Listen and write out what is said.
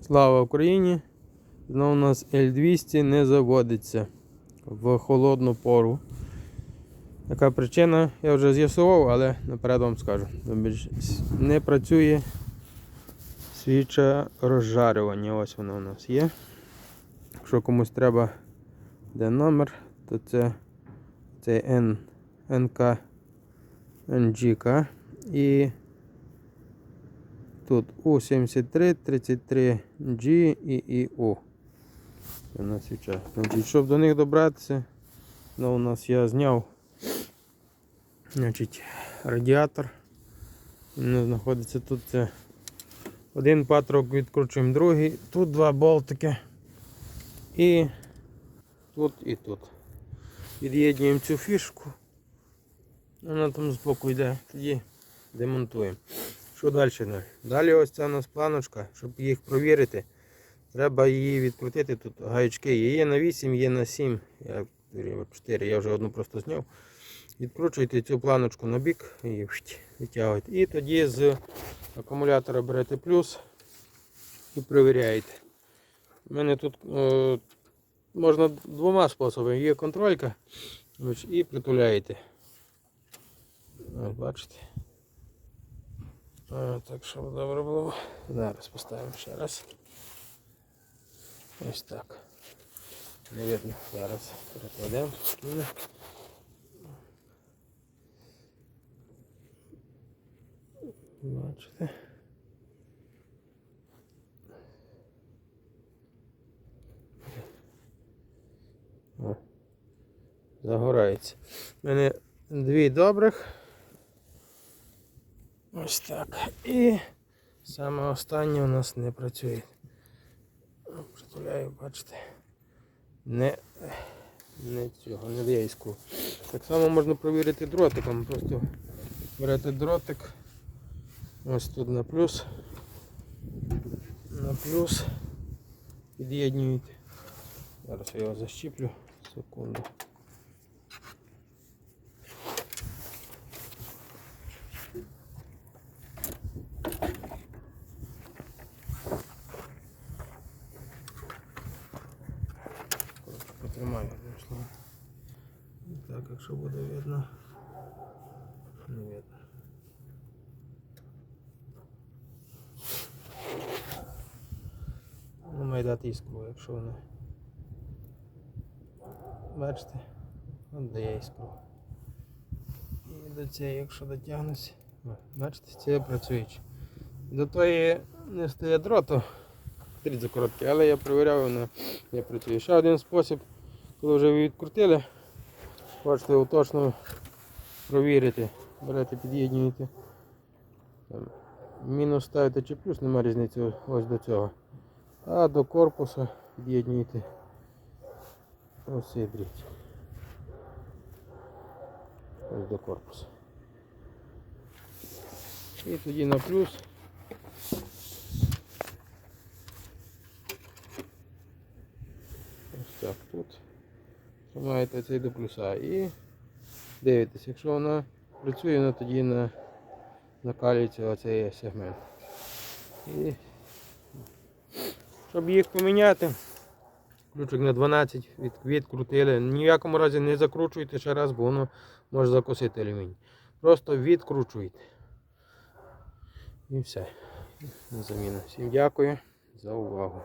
Слава Україні! Знову у нас L200 не заводиться в холодну пору. Яка причина, я вже з'ясував, але наперед вам скажу. Не працює свіча розжарювання. Ось вона у нас є. Якщо комусь треба де номер, то це, це N, НК NGK і тут U73, 33G і. Це у нас. Значить, щоб до них добратися, ну, у нас я зняв значить, радіатор. Він знаходиться тут. Один патрок відкручуємо другий. Тут два болтики. І тут і тут. Від'єднуємо цю фішку. Вона там збоку йде, тоді демонтуємо. Що далі? Далі Далі ось ця у нас планочка, щоб їх провірити. Треба її відкрутити. Тут гаячки є. На 8, є на 7. Я 4, я вже одну просто зняв. Відкручуєте цю планочку на бік і витягуєте. І тоді з акумулятора берете плюс і перевіряєте. У мене тут е, можна двома способами. Є контролька і притуляєте. Бачите. А, так, щоб добре було. Зараз поставимо ще раз. Ось так. Не видно. Зараз перекладемо. спокійно. Бачите. Загорається. У мене дві добрих. Ось так. І саме останнє у нас не працює. Притуляю, бачите. Не, не цього, не в'язку. Так само можна провірити дротиком. Просто берете дротик. Ось тут на плюс. На плюс. Під'єднюєте. Зараз я його защіплю. Секунду. Словом. Так, якщо буде видно. Не видно. Ну, має іскру, якщо вона. Бачите? От дає іскру. І до цієї, якщо дотягнусь, бачите, це працюючи. До тої не стає дроту, стріт за короткий, але я перевіряв, вона не працює. Ще один спосіб, коли вже ви відкрутили, хочете його точно провірити. Берете, під'єднуєте. Мінус ставите чи плюс, немає різниці ось до цього. А до корпуса під'єднуєте ось цей. Ось до корпусу. І тоді на плюс. Ось так тут. Тримаєте цей до плюса і дивитесь, якщо вона працює, вона тоді на, накалюється оцей сегмент. І щоб їх поміняти, ключик на 12 від, відкрутили. Ні в якому разі не закручуйте ще раз, бо воно може закосити алюміній. Просто відкручуйте. І все. На заміну. Всім дякую за увагу.